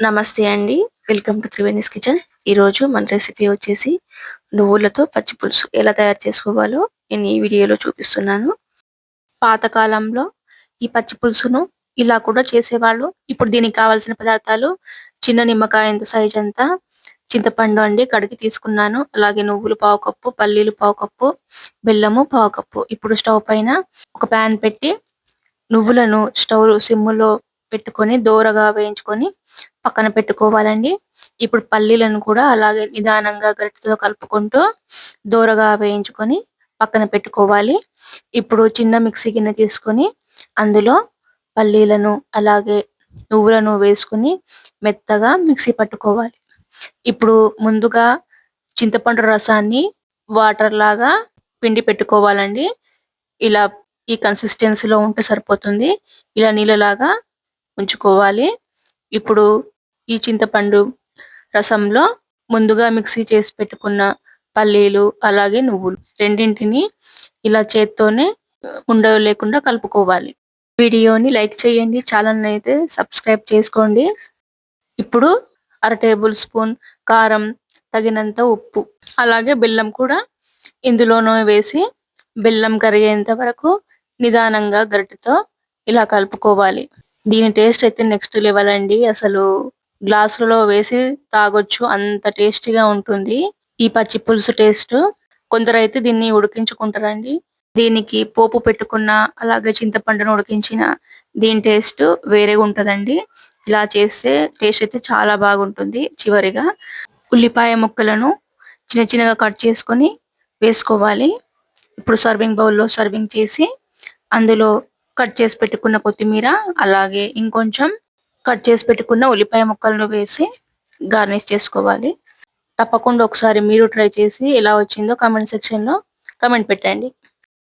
నమస్తే అండి. Welcome to Triveni's kitchen ఈరోజు మన రెసిపీ వచ్చేసి నువ్వులతో పచ్చి పులుసు. ఎలా తయారు చేసుకోవాలో నేను ఈ వీడియోలో చూపిస్తున్నాను. పాతకాలంలో ఈ పచ్చి పులుసును ఇలా కూడా చేసేవాళ్ళు. ఇప్పుడు దీనికి కావాల్సిన పదార్థాలు చిన్న నిమ్మకాయ ఎంత సైజ్ అంతా చింతపండు అండి కడిగి తీసుకున్నాను. అలాగే నువ్వులు పావు కప్పు పల్లీలు పావు కప్పు బెల్లము పావు కప్పు. ఇప్పుడు స్టవ్ పైన ఒక ప్యాన్ పెట్టి నువ్వులను స్టవ్ సిమ్ములో పెట్టుకొని దోరగా వేయించుకొని పక్కన పెట్టుకోవాలండి. ఇప్పుడు పల్లీలను కూడా అలాగే నిదానంగా గరిటెతో కలుపుకుంటూ దోరగా వేయించుకొని పక్కన పెట్టుకోవాలి. ఇప్పుడు చిన్న మిక్సీ గిన్నె తీసుకొని అందులో పల్లీలను అలాగే నువ్వులను వేసుకుని మెత్తగా మిక్సీ పట్టుకోవాలి. ఇప్పుడు ముందుగా చింతపండు రసాన్ని వాటర్ లాగా పిండి పెట్టుకోవాలండి. ఇలా ఈ కన్సిస్టెన్సీలో ఉంటే సరిపోతుంది. ఇలా నీళ్ళలాగా ఉంచుకోవాలి. ఇప్పుడు ఈ చింతపండు రసంలో ముందుగా మిక్సీ చేసి పెట్టుకున్న పల్లీలు అలాగే నువ్వులు రెండింటిని ఇలా చేత్తోనే ఉండలు లేకుండా కలుపుకోవాలి. వీడియోని లైక్ చేయండి ఛానల్ అయితే సబ్స్క్రైబ్ చేసుకోండి. ఇప్పుడు అర టేబుల్ స్పూన్ కారం తగినంత ఉప్పు అలాగే బెల్లం కూడా ఇందులోనూ వేసి బెల్లం కరిగేంత వరకు నిదానంగా గరిటతో ఇలా కలుపుకోవాలి. దీని టేస్ట్ అయితే నెక్స్ట్ లెవెల్ అండి. అసలు గ్లాసులలో వేసి తాగొచ్చు. అంత టేస్టీగా ఉంటుంది. ఈ పచ్చి పులుసు టేస్ట్. కొందరైతే దీన్ని ఉడికించుకుంటారండి. దీనికి పోపు పెట్టుకున్న అలాగే చింతపండును ఉడికించిన దీని టేస్ట్ వేరేగా ఉంటదండి. ఇలా చేస్తే టేస్ట్ అయితే చాలా బాగుంటుంది చివరిగా. ఉల్లిపాయ ముక్కలను చిన్న చిన్నగా కట్ చేసుకొని వేసుకోవాలి. ఇప్పుడు సర్వింగ్ బౌల్లో సర్వింగ్ చేసి అందులో కట్ చేసి పెట్టుకున్న కొత్తిమీర అలాగే ఇంకొంచెం కట్ చేసి పెట్టుకున్న ఉల్లిపాయ ముక్కలను వేసి గార్నిష్ చేసుకోవాలి. తప్పకుండా ఒకసారి మీరు ట్రై చేసి ఎలా వచ్చిందో కామెంట్ సెక్షన్లో కామెంట్ పెట్టండి.